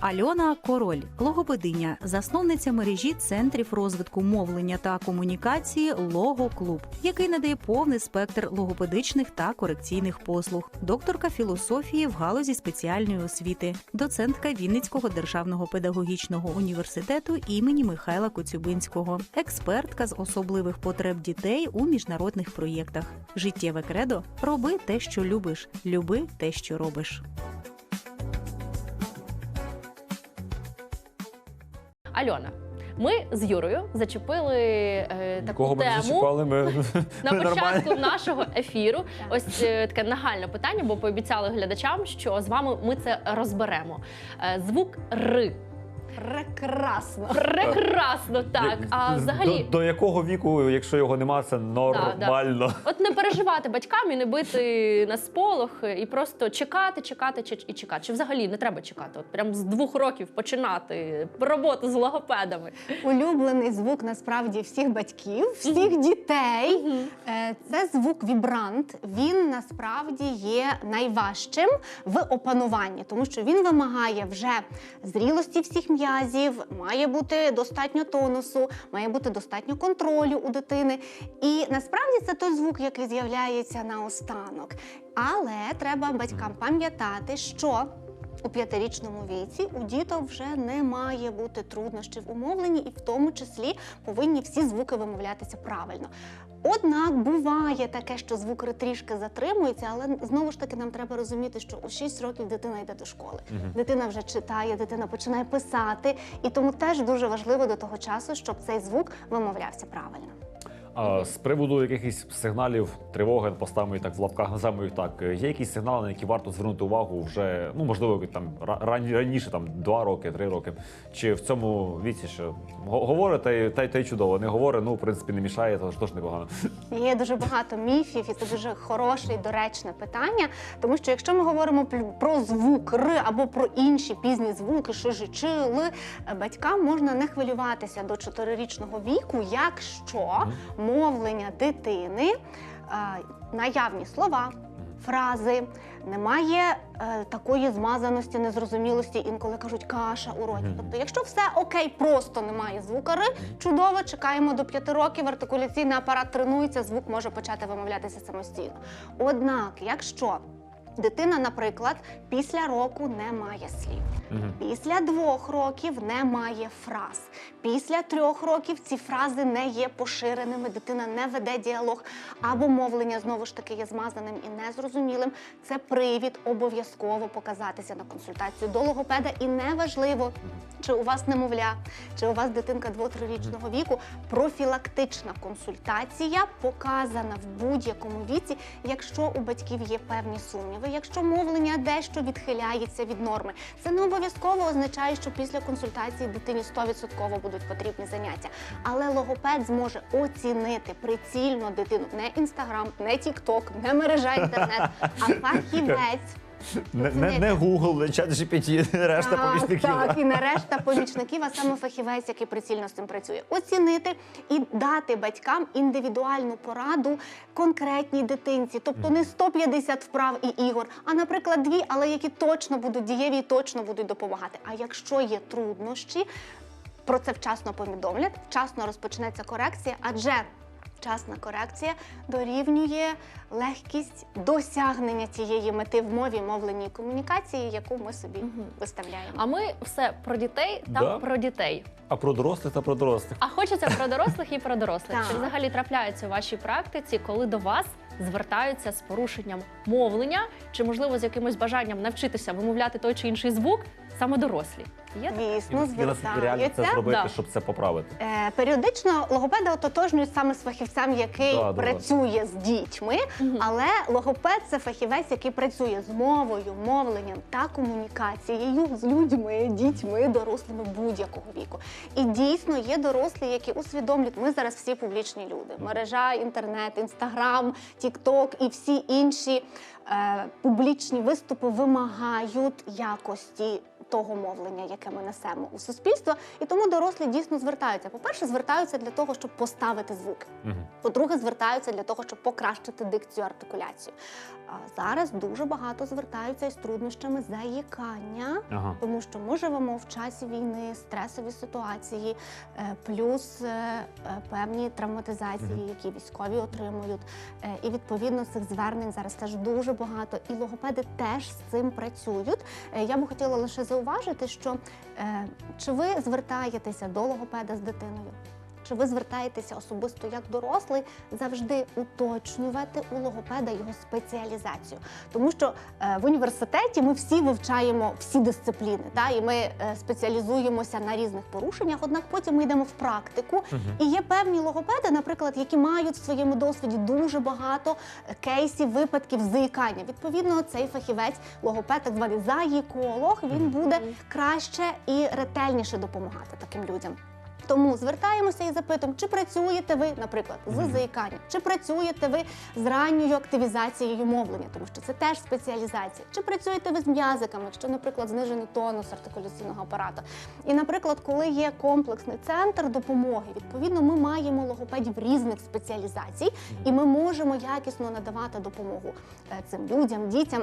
Альона Король, логопединя, засновниця мережі центрів розвитку мовлення та комунікації Логоклуб, який надає повний спектр логопедичних та корекційних послуг, докторка філософії в галузі спеціальної освіти, доцентка Вінницького державного педагогічного університету імені Михайла Коцюбинського, експертка з особливих потреб дітей у міжнародних проєктах. Життєве кредо роби те, що любиш, люби те, що робиш. Альона, ми з Юрою зачепили е, таку Кого ми не тему зачіпали, ми, на початку нашого ефіру. Ось е, таке нагальне питання, бо пообіцяли глядачам, що з вами ми це розберемо. Е, звук Р. Прекрасно. Прекрасно, так. А З- взагалі. До, до якого віку, якщо його нема, це нормально. От не переживати батькам і не бити на сполох, і просто чекати, чекати чи- і чекати. Чи взагалі не треба чекати? От прям з двох років починати роботу з логопедами. Улюблений звук насправді всіх батьків, всіх дітей. Е, Це звук вібрант. Він насправді є найважчим в опануванні, тому що він вимагає вже зрілості всіх м'язів, має бути достатньо тонусу, має бути достатньо контролю у дитини. І насправді це той звук, який з'являється наостанок. Але треба батькам пам'ятати, що у п'ятирічному віці у діток вже не має бути труднощів у мовленні, і в тому числі повинні всі звуки вимовлятися правильно. Однак буває таке, що звук трішки затримується, але знову ж таки нам треба розуміти, що у 6 років дитина йде до школи. Дитина вже читає, дитина починає писати, і тому теж дуже важливо до того часу, щоб цей звук вимовлявся правильно. А з приводу якихось сигналів тривоги, поставимо їх так в лапках, називаємо їх так. Є якісь сигнали, на які варто звернути увагу вже, ну можливо, там ра- рані- раніше, там два роки, три роки. Чи в цьому віці, що го- говорить, та й та та й чудово. Не говорить, ну в принципі не мішає, то ж теж непогано. Є дуже багато міфів, і це дуже хороше і доречне питання. Тому що якщо ми говоримо про звук Р або про інші пізні звуки, що ж чи Л, е, батькам можна не хвилюватися до 4-річного віку, якщо мовлення дитини, е, наявні слова. Фрази немає е, такої змазаності, незрозумілості. Інколи кажуть каша у роті. Тобто, якщо все окей, просто немає звукари, чудово, чекаємо до п'яти років, артикуляційний апарат тренується, звук може почати вимовлятися самостійно. Однак, якщо дитина, наприклад, після року не має слів, після двох років немає фраз. Після трьох років ці фрази не є поширеними, дитина не веде діалог, або мовлення знову ж таки є змазаним і незрозумілим. Це привід обов'язково показатися на консультацію до логопеда. І неважливо, чи у вас немовля, чи у вас дитинка 2-3-річного віку. Профілактична консультація показана в будь-якому віці, якщо у батьків є певні сумніви, якщо мовлення дещо відхиляється від норми. Це не обов'язково означає, що після консультації дитині 100% будуть потрібні заняття. Але логопед зможе оцінити прицільно дитину не інстаграм, не тікток, не мережа інтернет, а фахівець. Не, не, не Google, не чат GPT, решта Так, помічників. Так, і нарешта помічників, а саме фахівець, який прицільно з цим працює. Оцінити і дати батькам індивідуальну пораду конкретній дитинці. Тобто не 150 вправ і ігор, а, наприклад, дві, але які точно будуть дієві і точно будуть допомагати. А якщо є труднощі, про це вчасно повідомлять, вчасно розпочнеться корекція, адже вчасна корекція дорівнює легкість досягнення цієї мети в мові, мовленні і комунікації, яку ми собі виставляємо. А ми все про дітей та Да. про дітей. А про дорослих та про дорослих. А хочеться про дорослих і про дорослих. Чи взагалі трапляється у вашій практиці, коли до вас звертаються з порушенням мовлення, чи можливо з якимось бажанням навчитися вимовляти той чи інший звук саме дорослі? Є таке? Звісно, реально це звертаються. зробити, Да. щоб це поправити. Е, Періодично логопеди ототожнюють саме з фахівцем, який Да, да, да. працює з дітьми, але логопед це фахівець, який працює з мовою, мовленням та комунікацією з людьми, дітьми, дорослими будь-якого віку. І дійсно є дорослі, які усвідомлюють, ми зараз всі публічні люди. Мережа, інтернет, інстаграм, тікток і всі інші публічні виступи вимагають якості того мовлення, яке ми несемо у суспільство. І тому дорослі дійсно звертаються. По-перше, звертаються для того, щоб поставити звуки. Мгм. По-друге, звертаються для того, щоб покращити дикцію артикуляцію. А зараз дуже багато звертаються із труднощами заїкання. Ага. Тому що ми живемо в часі війни, стресові ситуації, е, плюс е, е, певні травматизації, Мгм. які військові отримують. Е, І відповідно цих звернень зараз теж дуже багато. І логопеди теж з цим працюють. Е, Я би хотіла лише зауважити, що е, чи ви звертаєтеся до логопеда з дитиною? Чи ви звертаєтеся особисто як дорослий, завжди уточнювати у логопеда його спеціалізацію, тому що е, в університеті ми всі вивчаємо всі дисципліни, та і ми е, спеціалізуємося на різних порушеннях. Однак потім ми йдемо в практику, і є певні логопеди, наприклад, які мають в своєму досвіді дуже багато е, кейсів, випадків заїкання. Відповідно, цей фахівець, логопед, так званий заїколог, він буде краще і ретельніше допомагати таким людям. Тому звертаємося і запитуємо, чи працюєте ви, наприклад, з заїканням, чи працюєте ви з ранньою активізацією мовлення, тому що це теж спеціалізація, чи працюєте ви з м'язиками, якщо, наприклад, знижений тонус артикуляційного апарату. І, наприклад, коли є комплексний центр допомоги, відповідно, ми маємо логопедів різних спеціалізацій, і ми можемо якісно надавати допомогу е, цим людям, дітям.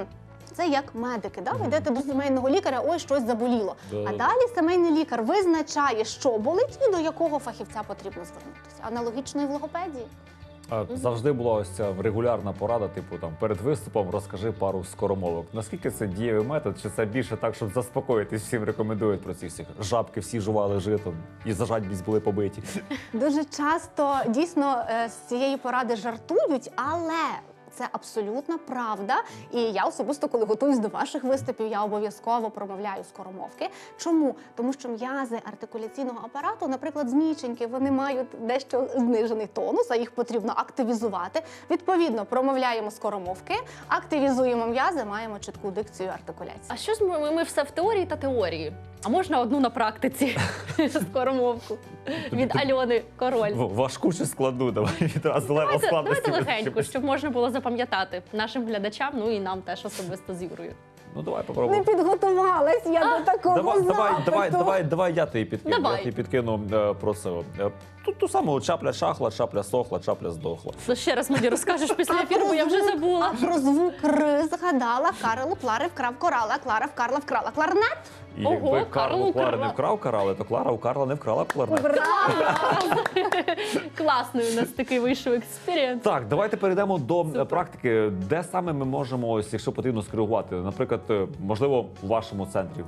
Це як медики, да? ви йдете до сімейного лікаря, ой, щось заболіло. А Да-да-да. далі сімейний лікар визначає, що болить і до якого фахівця потрібно звернутися. Аналогічно і в логопедії. А завжди була ось ця регулярна порада, типу там перед виступом розкажи пару скоромовок. Наскільки це дієвий метод? Чи це більше так, щоб заспокоїтись, всім рекомендують про ці всіх жабки, всі жували жито і за жадність були побиті. Дуже часто дійсно е, з цієї поради жартують, але. Це абсолютна правда, і я особисто, коли готуюсь до ваших виступів, я обов'язково промовляю скоромовки. Чому? Тому що м'язи артикуляційного апарату, наприклад, змійченьки, вони мають дещо знижений тонус, а їх потрібно активізувати. Відповідно, промовляємо скоромовки, активізуємо м'язи, маємо чітку дикцію артикуляції. А що ж ми, ми все в теорії та теорії? А можна одну на практиці скоромовку від Альони Король. Важку чи складну, давай відразу лева Давайте, давайте легенько, щоб можна було запам'ятати нашим глядачам, ну і нам теж особисто з Юрою. Ну давай Не підготувалась я до такого Давай, давай, запиту. давай, давай, давай, я тобі підкину. Давай. Я тобі підкину е, про це. Е, Тут ту саму чапля шахла, чапля сохла, чапля здохла. Ну, ще раз мені розкажеш після ефіру, бо я вже забула. А про звук Р згадала Карлу Клари вкрав корала, Клара в Карла вкрала кларнет. І Ого, якби Карл Карл у Клари не вкрав карали, то Клара у Карла не вкрала кларнет. Класний у нас такий вийшов експерієнс. Так, давайте перейдемо до е, Супер. практики, де саме ми можемо, ось, якщо потрібно скоригувати. Наприклад, е, можливо, у вашому центрі.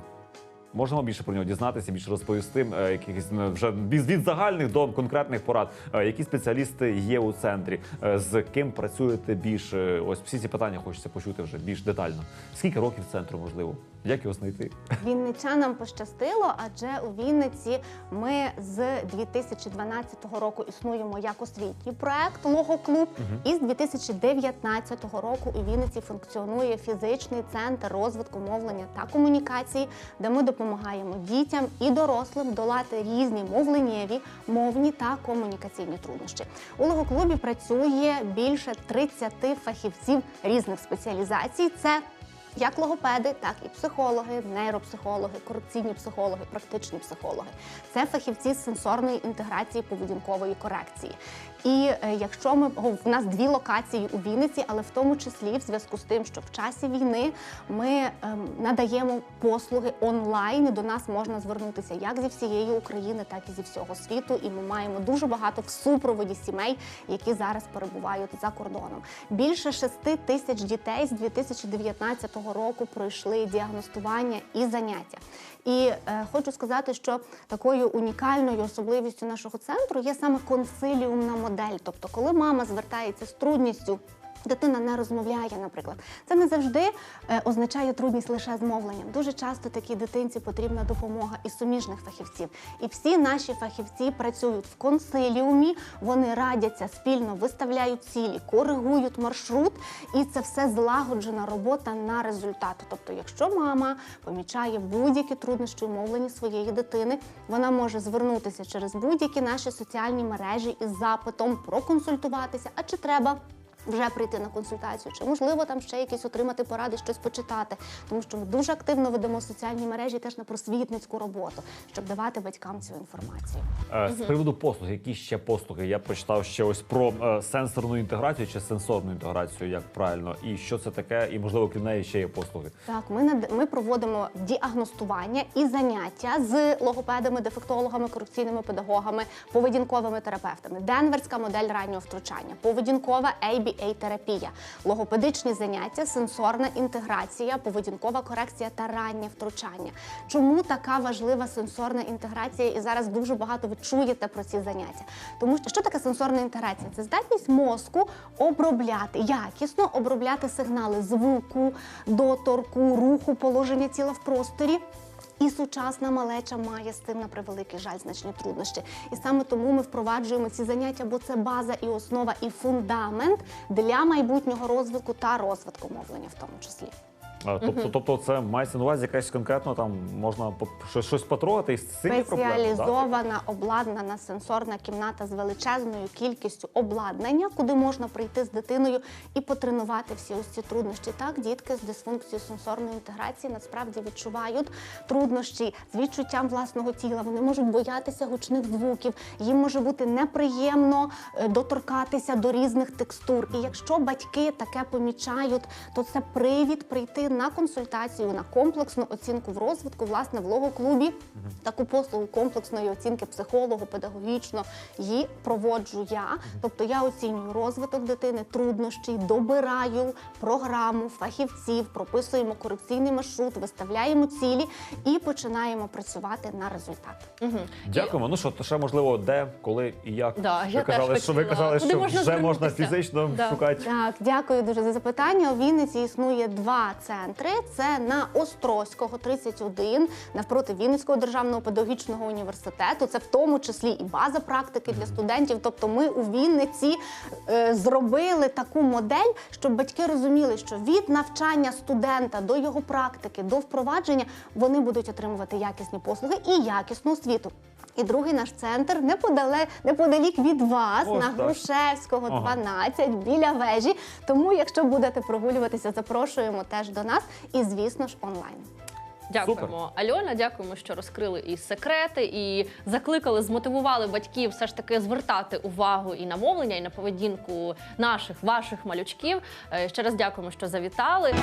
Можемо більше про нього дізнатися, більше розповісти, е, якихось е, вже від, від загальних до конкретних порад. Е, Які спеціалісти є у центрі, Е, з ким працюєте більше? Ось всі ці питання хочеться почути вже більш детально. Скільки років центру можливо? Як його знайти? Вінничанам пощастило, адже у Вінниці ми з 2012 року існуємо як освітній проект Логоклуб. І з 2019 року у Вінниці функціонує фізичний центр розвитку мовлення та комунікації, де ми допомагаємо дітям і дорослим долати різні мовленнєві, мовні та комунікаційні труднощі. У логоклубі працює більше 30 фахівців різних спеціалізацій. Це як логопеди, так і психологи, нейропсихологи, корупційні психологи, практичні психологи. Це фахівці з сенсорної інтеграції поведінкової корекції. І е, якщо ми в нас дві локації у Вінниці, але в тому числі в зв'язку з тим, що в часі війни ми ем, надаємо послуги онлайн. і До нас можна звернутися як зі всієї України, так і зі всього світу. І ми маємо дуже багато в супроводі сімей, які зараз перебувають за кордоном. Більше 6 тисяч дітей з 2019 року пройшли діагностування і заняття. І е, хочу сказати, що такою унікальною особливістю нашого центру є саме консиліумна модель. Тобто, коли мама звертається з трудністю. Дитина не розмовляє, наприклад. Це не завжди е, означає трудність лише з мовленням. Дуже часто такій дитинці потрібна допомога і суміжних фахівців. І всі наші фахівці працюють в консиліумі, вони радяться спільно, виставляють цілі, коригують маршрут, і це все злагоджена робота на результат. Тобто, якщо мама помічає будь-які труднощі у мовленні своєї дитини, вона може звернутися через будь-які наші соціальні мережі із запитом проконсультуватися, а чи треба вже прийти на консультацію, чи можливо там ще якісь отримати поради, щось почитати, тому що ми дуже активно ведемо соціальні мережі теж на просвітницьку роботу, щоб давати батькам цю інформацію. Е, З приводу послуг, які ще послуги? Я прочитав ще ось про е, сенсорну інтеграцію чи сенсорну інтеграцію, як правильно, і що це таке, і можливо крім неї ще є послуги. Так, ми над ми проводимо діагностування і заняття з логопедами, дефектологами, корекційними педагогами, поведінковими терапевтами. Денверська модель раннього втручання, поведінкова ABA-терапія, логопедичні заняття, сенсорна інтеграція, поведінкова корекція та раннє втручання. Чому така важлива сенсорна інтеграція? І зараз дуже багато ви чуєте про ці заняття. Тому що що таке сенсорна інтеграція? Це здатність мозку обробляти якісно обробляти сигнали звуку, доторку, руху, положення тіла в просторі. І сучасна малеча має з цим на превеликий жаль значні труднощі. І саме тому ми впроваджуємо ці заняття, бо це база і основа, і фундамент для майбутнього розвитку та розвитку мовлення, в тому числі. Е, Тобто, тобто, це мається на увазі якась конкретно там можна по- щось, щось потрогати і з цим є проблема, да? Спеціалізована обладнана сенсорна кімната з величезною кількістю обладнання, куди можна прийти з дитиною і потренувати всі ось ці труднощі. Так, дітки з дисфункцією сенсорної інтеграції насправді відчувають труднощі з відчуттям власного тіла. Вони можуть боятися гучних звуків. Їм може бути неприємно е, доторкатися до різних текстур. І якщо батьки таке помічають, то це привід прийти на консультацію на комплексну оцінку в розвитку, власне, в логоклубі. Таку послугу комплексної оцінки психологу, педагогічно її проводжу я. Тобто я оцінюю розвиток дитини, труднощі, добираю програму фахівців, прописуємо корекційний маршрут, виставляємо цілі і починаємо працювати на результат. Угу. Дякуємо. Ну що, то ще можливо, де, коли і як. Да, ви я теж казали, що ви казали, Куди що можна вже можна звернутися? фізично Да. шукати. Так, дякую дуже за запитання. У Вінниці існує два центри: це на Острозького 31, навпроти Вінницького державного педагогічного університету. Це в тому числі і база практики для студентів. Тобто, ми у Вінниці е, зробили таку модель, щоб батьки розуміли, що від навчання студента до його практики, до впровадження вони будуть отримувати якісні послуги і якісну освіту. І другий наш центр неподале, неподалік від вас Ось на так. Грушевського, Ага. 12, біля вежі. Тому, якщо будете прогулюватися, запрошуємо теж до нас і, звісно ж, онлайн. Дякуємо, Альона. Дякуємо, що розкрили і секрети, і закликали, змотивували батьків все ж таки звертати увагу і на мовлення, і на поведінку наших ваших малючків. Е, Ще раз дякуємо, що завітали.